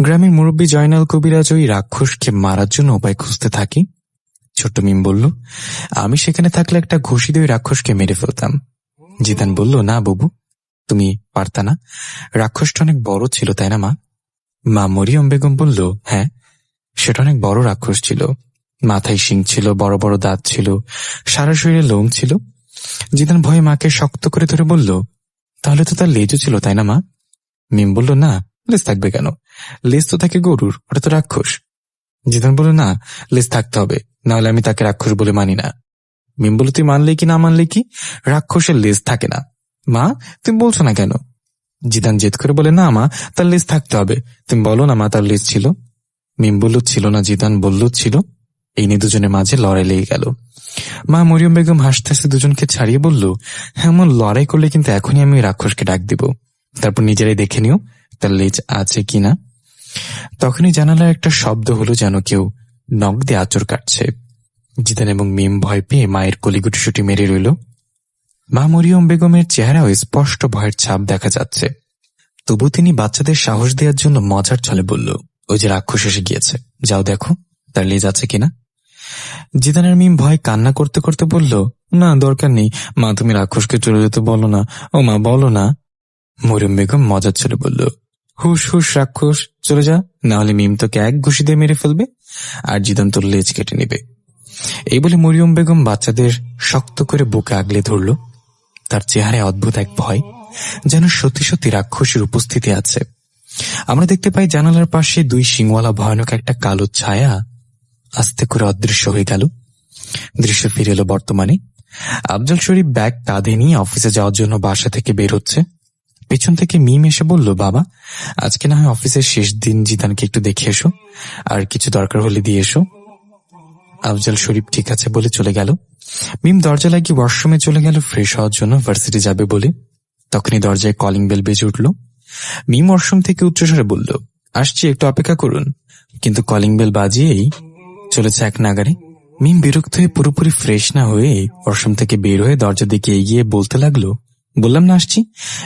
গ্রামের মুরব্বী জয়নাল কবিরাজ ওই রাক্ষসকে মারার জন্য উপায় খুঁজতে থাকি। ছোট্ট মিম বলল, আমি সেখানে থাকলে একটা ঘুষি দিয়ে ওই রাক্ষসকে মেরে ফেলতাম। জিদান বলল, না বাবু, তুমি পারতা না। রাক্ষসটা অনেক বড় ছিল, তাই না মা? মা মরিয়ম বেগম বলল হ্যাঁ সেটা অনেক বড় রাক্ষস ছিল। মাথায় শিং ছিল, বড় বড় দাঁত ছিল, সারা শরীরে লোম ছিল। জিদান ভয়ে মাকে শক্ত করে ধরে বলল, তাহলে তো তার লেজও ছিল, তাই না মা? মিম বলল, না, লেজ থাকবে কেন? লেজ তো থাকে গরুর, ওটা তো রাক্ষস। জিদান বলল, না, লেজ থাকতে হবে, নাহলে আমি তাকে রাক্ষস বলে মানি না। মিম বলল, তুই মানলে কি, না মানলে কি? রাক্ষসের লেজ থাকে না। মা, তুমি বলছো না কেন? জিদান জেদ করে বলে, না মা, তার লেজ থাকতে হবে। তুমি বলো না মা, তার লেজ ছিল? মিম বলল, ছিল না। জিদান বলল, ছিল। এই নিয়ে দুজনের মাঝে লড়াই লেগে গেল। মা মরিয়ম বেগম হাসতে হাসতে দুজনকে ছাড়িয়ে বলল এমন লড়াই করলে কিন্তু এখনই আমি রাক্ষসকে ডাক দিব। তারপর নিজেরাই দেখে নিও, তার লেজ আছে কিনা? তখনই জানালার একটা শব্দ হলো যেন কেউ নখ দিয়ে আচর কাটছে। জিদান এবং মিম ভয় পেয়ে মায়ের কলিগুটি মেরে রইল। মা মরিয়ম বেগমের চেহারাও স্পষ্ট ভয়ের ছাপ দেখা যাচ্ছে। তবু তিনি বাচ্চাদের সাহস দেওয়ার জন্য মজার ছলে বলল, ওই যে রাক্ষস এসে গিয়েছে। যাও দেখো, তার লেজ আছে কিনা? জিদানের মিম ভয় কান্না করতে করতে বলল, না, দরকার নেই। মা, তুমি রাক্ষসকে চলে যেতে বলো না। ও মা, বলো না। মরিয়ম বেগম মজার ছলে বলল হুস হুস রাক্ষস, চলে যা। না হলে মিম তোকে এক ঘুষি দিয়ে মেরে ফেলবে আর জিদান তোর লেজ কেটে নেবে। এই বলে মরিয়ম বেগম বাচ্চাদের শক্ত করে বুকে আগলে ধরল। তার চেহারায় অদ্ভুত এক ভয় যেন সত্যি সত্যি রাক্ষসের উপস্থিতি আছে। আমরা দেখতে পাই জানালার পাশে দুই সিংওয়ালা ভয়ানক একটা কালো ছায়া আস্তে করে অদৃশ্য হয়ে গেল। দৃশ্য ফিরে এলো বর্তমানে। আফজল শরীফ ব্যাগ কাঁধে নিয়ে অফিসে যাওয়ার জন্য বাসা থেকে বের হচ্ছে। পেছন থেকে মিম এসে বলল, বাবা, আজকে না হয় অফিসের শেষ দিন, জিদানকে একটু দেখে এসো। আর কিছু দরকার হলে দিয়ে এসো। আফজল শরীফ ঠিক আছে বলে চলে গেল। মিম দরজা লাগিয়ে ওয়াশরুমে চলে গেল, ফ্রেশ হওয়ার জন্য ভার্সিটি যাবে বলে। তখনই দরজায় কলিং বেল বেজে উঠল। মিম ওয়াশরুম থেকে উচ্চস্বরে বলল, আসছি, একটু অপেক্ষা করুন। কিন্তু কলিং বেল বাজিয়েই চলেছে এক নাগারে। মিম বিরক্ত হয়ে পুরোপুরি ফ্রেশ না হয়ে ওয়াশরুম থেকে বের হয়ে দরজা দিকে এগিয়ে বলতে লাগল, বললাম না আসছি?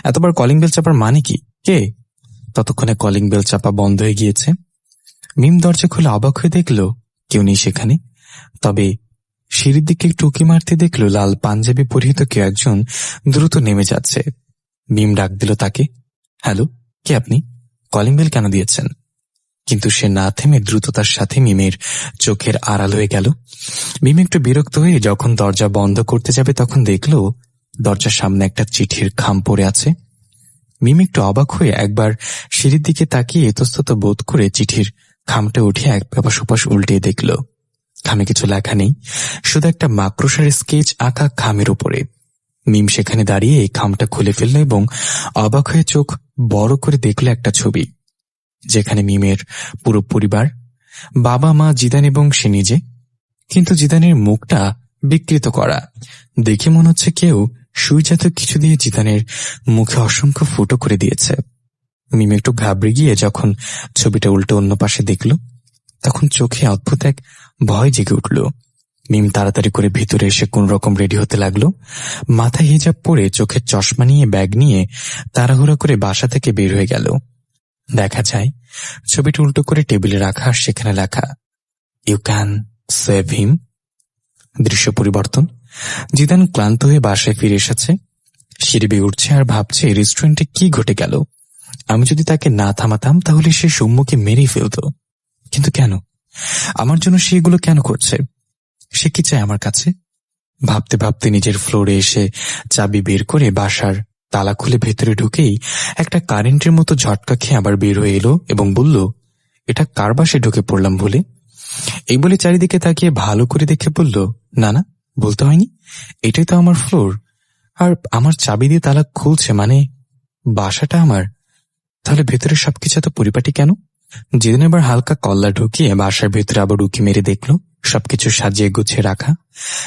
এতবার কলিং বেল চাপার মানে কি? কে? ততক্ষণে কলিং বেল চাপা বন্ধ হয়ে গিয়েছে। মিম দরজা খুলে অবাক হয়ে দেখল, কেউ নেই সেখানে। তবে সিঁড়ির দিকে একটু মারতে দেখল লাল পাঞ্জাবি পরিহিত কেউ একজন দ্রুত নেমে যাচ্ছে। মিম ডাক দিল তাকে, হ্যালো, কে আপনি? কলিং বেল কেন দিয়েছেন? কিন্তু সে না থেমে দ্রুততার সাথে মিমের চোখের আড়াল হয়ে গেল। মিম একটু বিরক্ত হয়ে যখন দরজা বন্ধ করতে যাবে তখন দেখল দরজার সামনে একটা চিঠির খাম পড়ে আছে। মিম একটু অবাক হয়ে একবার সিঁড়ির দিকে তাকিয়ে এতস্তত বোধ করে চিঠির খামটা উঠে এক ব্যাপার সুপাশ উল্টে দেখল। খামে কিছু লেখা নেই, শুধু একটা মাকড়সার স্কেচ আঁকা খামের উপরে। মিম সেখানে দাঁড়িয়ে এই খামটা খুলে ফেলল এবং অবাক হয়ে চোখ বড় করে দেখল একটা ছবি। যেখানে মিমের পুরো পরিবার, বাবা মা জিদান এবং সে নিজে, কিন্তু জিদানের মুখটা বিকৃত করা। দেখে মনে হচ্ছে কেউ সুইজাত কিছু দিয়ে জিদানের মুখে অসংখ্য ফুটো করে দিয়েছে। মিম একটু ঘাবড়ে গিয়ে যখন ছবিটা উল্টো অন্য পাশে দেখল, তখন চোখে অদ্ভুত এক ভয় জেগে উঠল। মিম তাড়াতাড়ি করে ভিতরে এসে কোন রকম রেডি হতে লাগল। মাথায় হিজাব পরে চোখের চশমা নিয়ে ব্যাগ নিয়ে তাড়াহুড়া করে বাসা থেকে বের হয়ে গেল। দেখা যায়। ছবিটি উল্টো করে টেবিলে রাখা আর সেখানে লেখা ইউ ক্যান সেভ হিম দৃশ্য পরিবর্তন। জিদান ক্লান্ত হয়ে বাসায় ফিরে এসেছে। সিঁড়ি উঠছে আর ভাবছে রেস্টুরেন্টে কি ঘটে গেল? আমি যদি তাকে না থামাতাম, তাহলে সে সৌম্যকে মেরেই ফেলত। কিন্তু কেন? আমার জন্য সে এগুলো কেন করছে? সে কি চায় আমার কাছে? ভাবতে ভাবতে নিজের ফ্লোরে এসে চাবি বের করে বাসার তালা খুলে ভেতরে ঢুকেই একটা কারেন্টের মতো ঝটকা খেয়ে আবার বের হয়ে এলো এবং বলল, এটা কার বাসে ঢুকে পড়লাম বলে? এই বলে চারিদিকে তাকিয়ে ভালো করে দেখে বলল, না না, বলতে হয়নি। এটাই তো আমার ফ্লোর। আর আমার চাবি দিয়ে তালা খুলছে মানে বাসাটা আমার। তাহলে ভেতরে সবকিছু এত পরিপাটি কেন? যেদিন এবার হালকা কল্লা ঢুকিয়ে বাসার ভেতরে আবার উকি মেরে দেখল, সবকিছু সাজিয়ে গুছিয়ে রাখা।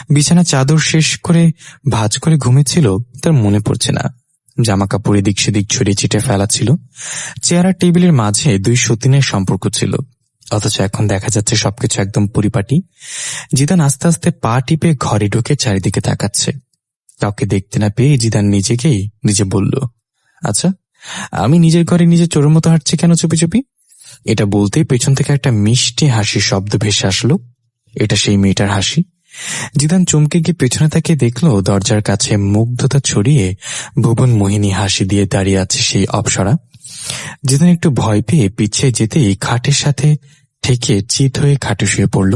বিছানা চাদর শেষ করে ভাজ করে ঘুমেছিল তার মনে পড়ছে না। জামা কাপড় এদিক সেদিক ছড়িয়ে ছিটে ফেলা ছিল। চেয়ার টেবিলের মাঝে দুই সতীনের সম্পর্ক ছিল। অথচ এখন দেখা যাচ্ছে সবকিছু একদম পরিপাটি। জিদান আস্তে আস্তে পা টিপে ঘরে ঢুকে চারিদিকে তাকাচ্ছে। কাউকে দেখতে না পেয়ে জিদান নিজেকেই, নিজে বলল আচ্ছা আমি নিজের ঘরে নিজে চোরের মতো হাঁটছি কেন চুপি চুপি? এটা বলতেই পেছন থেকে একটা মিষ্টি হাসির শব্দ ভেসে আসলো। এটা সেই মেয়েটার হাসি। জিদান চমকে গিয়ে পেছনে তাকে দেখল, দরজার কাছে মুগ্ধতা ছড়িয়ে ভুবন মোহিনী হাসি দিয়ে দাঁড়িয়ে আছে সেই অপসরা। জিদান একটু ভয় পেয়ে পিছিয়ে যেতেই খাটের সাথে ঠেকে চিত হয়ে খাটে শুয়ে পড়ল।